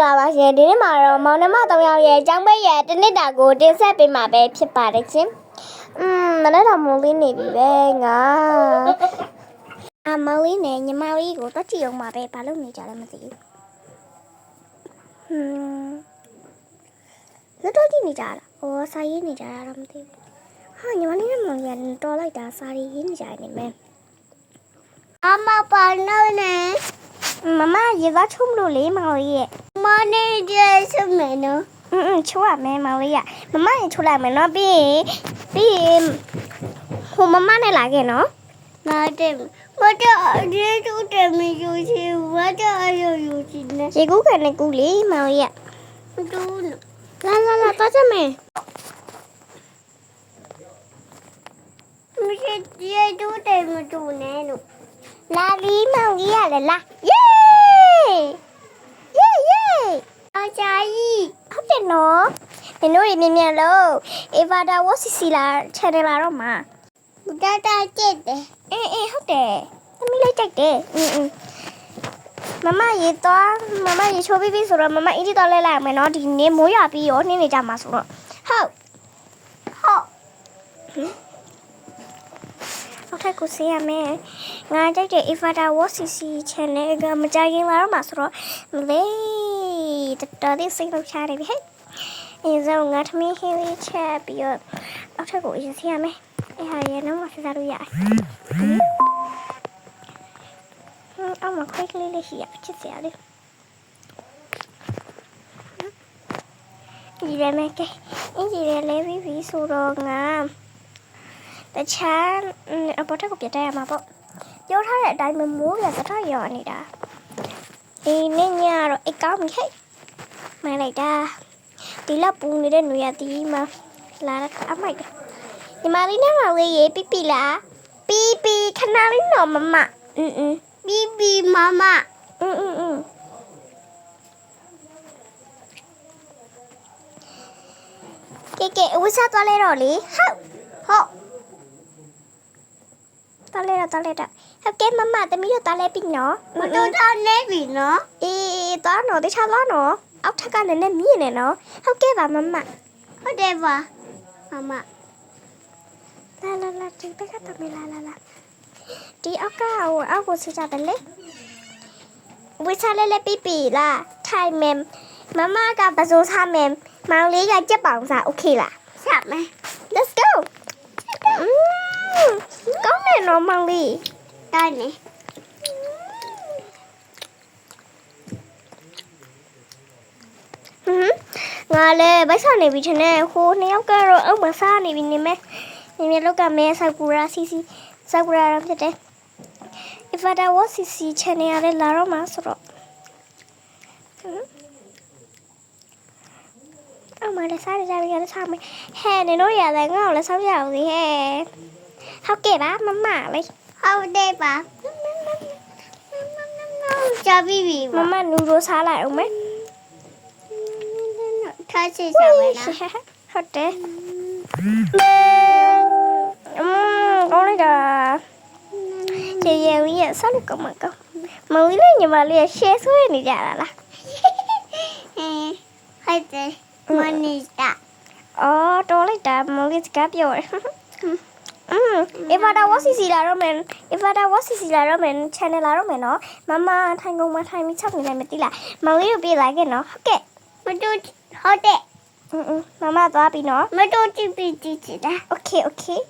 ္ဂလာပါရှင်ဒီနေ့မှာတော့မောင်နှမ၃ယောက်ရဲ့အကြောင်းပဲရဲ့တစ်နှစ်တာကိုတင်ဆက်ပေးမှာပဲဖြစ်ပါတယ်ရှင်อืมမနေ့ကမိုးလေးနေပြီပဲငါအမောင်လေးနဲ့ညီမလေးကိုတက်ကြည့်အောင်ပါပဲဘာလို့နေကြလဲမသိဘူးဟွန်းလက်တော့ကြည့်နေကြလားဩစာရေးနေကြတာတော့မသိဘူးဟာညီမလေးနဲ့မောင်ကြီးကတော်လိုက်တာစာရေးရေးနေကြနေမယ်အမပါလို့နဲ့မမရေသားချုံမလို့လေမောင်လေးရဲ့ မနေကြစမယ်နော်อืมချိုးရမယ်မောင်လေးရမမရင်ချိုးလိုက်မယ်နော်ပြီးရင်ပြီးရင်ဟိုမမနဲ့လာခဲ့နော်နားတယ်မတော်ဒီတူတယ်မယူချင်ဝတ်တော်အယူယူချင်နေရေကူးကနေကူးလေမောင်လေးရတူလာလာလာတော့ချက်မယ်မရှိရေတူတယ်မတူနဲ့လို့လာလီမောင်ကြီးရတယ်လားယေးယေးယေး အချာကြီးဟုတ်တယ်နော်နင်တို့ရမြင်မြန်လို့အေဗာဒါဝစီစီလာ channel လာတော့မှာတတကြည့်တယ်အေးအေးဟုတ်တယ်သမီးလေးကြိုက်တယ်အင်းအင်းမမရေတော့မမရေချိုးပြီးပြီဆိုတော့မမအင်းကြီးတော့လဲလိုက်မယ်နော်ဒီနေ့မိုးရွာပြီးရောနှင်းနေကြမှာဆိုတော့ဟုတ်ဟုတ်ဟင်နောက်ထပ်ကိုဆေးရမယ်ငါကြိုက်တဲ့ Ifada WCC channel ကမကြခင်လာတော့မှာဆိုတော့မလေး တော်တော်လေးစိတ်လှုပ်ရှားနေပြီဟဲ့အဲဆိုငါသမီးဟင်းလေးချက်ပြီးတော့အောက်ထပ်ကိုအရင်စီရမယ်အဲဟာရနော်မဆက်စားလို့ရတယ်ဟင်းအောက်မှာခွဲကလေးလေးရှိရချစ်စရာလေးဒီရမယ်ကဲအင်ဂျီရလေးပြီးပြီဆိုတော့ငါတချမ်းအပေါ်ထက်ကိုပြတ်တက်ရမှာပေါ့ပြောထားတဲ့အတိုင်းပဲမိုးပြစထရောနေတာဒီနေ့ညတော့အိတ်ကောင်းပြီဟဲ့ မှန်လိုက်တာဒီလောက်ပူနေတဲ့နွေရတီးမှာလာအမိုက်တယ်ညီမလေးနဲ့မောင်လေးရေပြပြလားပြပြခဏလေးတော့မမအင်းအင်းပြပြမမအင်းအင်းအင်းကဲကဲဝစ်စားသွားလဲတော့လေဟုတ်ဟုတ်သွားလဲတော့သွားလဲတော့ဟုတ်ကဲ့မမသမီးတို့တားလဲပြီနော်မတော်တာနေပြီနော်အေးသွားနော်တခြားသွားနော် အောက်ထက်ကလည်းနဲ့မြင့်နေနော်ဟုတ်ကဲ့ပါမမ ဟုတ်တယ်ပါမမ လာလာလာဒီဘက်ကတမလာလာလာဒီအောက်ကဟိုအောက်ကိုစီကြတယ်လေဝိစားလဲလဲပြပြလားထိုင်မမ်မမကပစိုးစားမမ်မောင်လေးကကြက်ပောင်စားโอเคလား ဆက်မယ် let's go อืมကောင်းတယ်နော်မောင်လေး တိုင်းနေ ငါလည်းဗိုက်ဆောင်နေပြီထင်တယ်ဟိုနှစ်ယောက်ကတော့အောက်မှာစားနေပြီနေမဲနေမဲလောက်ကမဲဆာကူရာစီစီဆာကူရာဖြစ်တယ် if i was cc channel ရလဲလာတော့မှာဆိုတော့ဟွန်းအော်မလည်းစားကြပြီလည်းစားမယ်ဟဲ့နေတို့ရတယ်ငါ့ကိုလည်းစားပြအောင်လေဟဲ့ဟုတ်ကဲ့ပါမမလေးဟုတ်တယ်ပါကြပြီပြီမမနူရိုစားလိုက်အောင်မယ် ထားချင်စားမယ်လား ဟုတ်တယ်อืมကောင်းလိုက်တာရေရေဝီးရဆောက်လို့ကောင်းမှာကောင်းမဝီးလေးညီမလေးရရှယ်ဆွဲနေကြတာလား ဟဲ့ဟုတ်တယ်မနီတာ အော်တော်လိုက်တာမလေးစကားပြောတယ်อืม if i was cc လာတော့မယ် if i was cc လာတော့မယ် channel လာတော့မယ်နော်မမထိုင်ကုန်မထိုင်မိချက်နေလည်းမသိလားမဝီးကိုပြေးလာခဲ့နော်ဟုတ်ကဲ့ မတော် ဟုတ်တယ်อืมမမသွားပြီနော်မတော်ကြည့်ပြီးကြည့်ချင်တာ Okay, okay.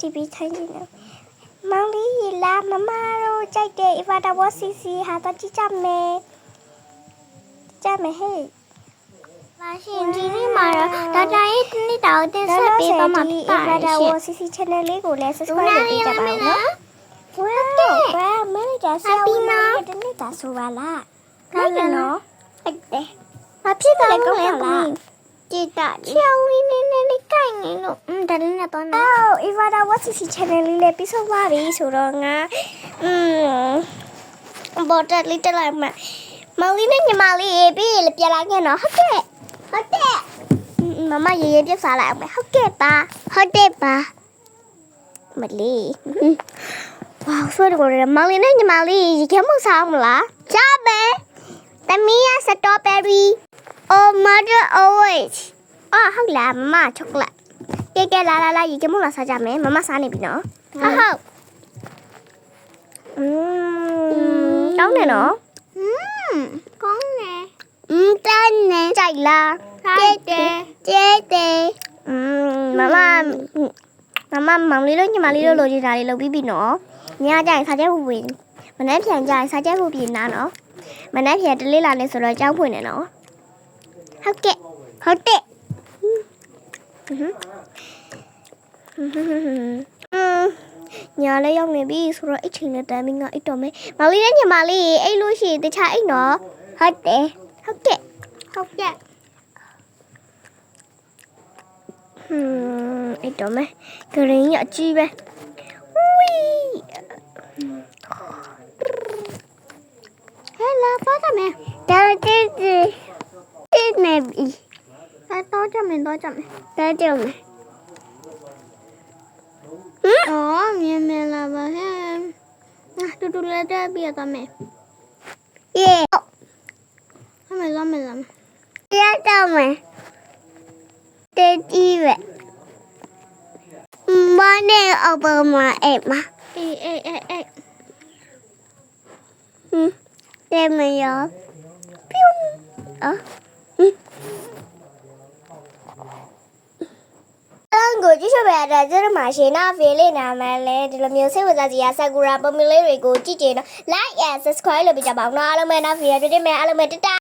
TV ထိုင်းနေတယ်။မောင်လေးရေလာမမတို့ကြိုက်တဲ့ if I was CC ဟာတကြည့်ကြမယ်။ကြမယ်ဟဲ့ ပါရှင်ဒီနေ့မှာတော့ဒါတာရဲ့တနေ့တောင်တင်ဆက်ပေးပါမှာဖြစ်ပါ if တ I ယ်ရှင် was CC channel လေးကိုလည်း subscribe လုပ်ပေးကြပါဦးနော်။ Wow, wow, manager ဆရာဦးမရဲ့တနေ့တာဆိုပါလား ကဲ ။ဟုတ်နော် ဟုတ်တယ် ။ဘာဖြစ်တယ်လဲကောင်းလား ကြည့်တာ ။ဆရာဦးနေနေလေးကိုင်နေလို့ อืมဒါလည်းတော့နော် Oh, Ivana WCC channel လေးလည်းပြီးဆုံးသွားပြီဆိုတော့ငါอืมဘော်တက်လေးတက်လိုက်မှာမောင်လေးနဲ့ညီမလေးရေးပြီးလေပြန်လာခဲ့နော်ဟုတ်ကဲ့ ဟုတ်တယ် မမရေးရေးပြစားလိုက်အောင်မယ်ဟုတ်ကဲ့ပါ ဟုတ်တယ်ပါ မလေးဟ ဝါဆွဲတယ်ကိုရမောင်လေးနဲ့ညီမလေးရေခဲမစားအောင်မလားကြပဲ သမီးရစတော်ဘယ်ရီ Oh mother always အော်ဟုတ်လားမမချောကလတ်ကဲကဲလာလာလာရေခဲမလာစားကြမယ်မမစားနေပြီနော်ဟုတ်ဟုတ်อืมတောင်းနေနော် อืมကောင်းတယ် อืมတန်းနေကြိုက်လား ထိုက်တယ် ကျဲတယ်อืมမမမမမောင်လေးတို့ညီမလေးတို့လိုချင်တာလေးလုပ်ပြီးပြီနော်ညကြရင်စားကြဖို့ဝင်မနေ့ပြန်ကြရင်စားကြဖို့ပြင်နာနော် မနေ့ပြန်တလေးလာနေဆိုတော့ကြောင်းဖွင့်နေနော်ဟုတ်ကဲ့ဟုတ်တယ်อืมညာလေးရောက်နေပြီဆိုတော့အိတ်ချိန်နဲ့တမ်းပြီးငါအိတ်တော်မယ်မောင်လေးနဲ့ညီမလေးအိတ်လို့ရှိရင်တခြားအိတ်နော်ဟုတ်တယ်ဟုတ်ကဲ့ဟုတ်ကဲ့ဟွန်းအဲ့တော့မယ်ဂရင်းကြီးအကြီးပဲဝီ ဟဲ့လာဖတ်တယ်မယ် ဒါတိတိတိနေပြီဖတ်တော့ကြမယ်တော့ကြမယ်ဒါကြောင့်မယ်အော်မြင်မြင်လာပါဟဲ့အာတူတူလေးတက်ပြရတော့မယ်ယေဟမယ်လာမယ်လာမယ်ရတော့မယ်တေကြီး ပဲမနဲ့အပမအဲ့မအေးအေးအေးအေးဟွန်းတေမယောပြုံးအော်အန်ကိုကြည့်ရှုပေးရတဲ့ကျရမရှင်နာဖေးလေးနာမလဲဒီလိုမျိုးစိတ်ဝင်စားစရာဆာကူရာပုံမလေးတွေကိုကြည့်ကြည့်တော့ like and subscribe လုပ်ပေးကြပါဦးနော်အားလုံးပဲနောက်ဗီဒီယိုတွေ့မယ်အားလုံးပဲတတ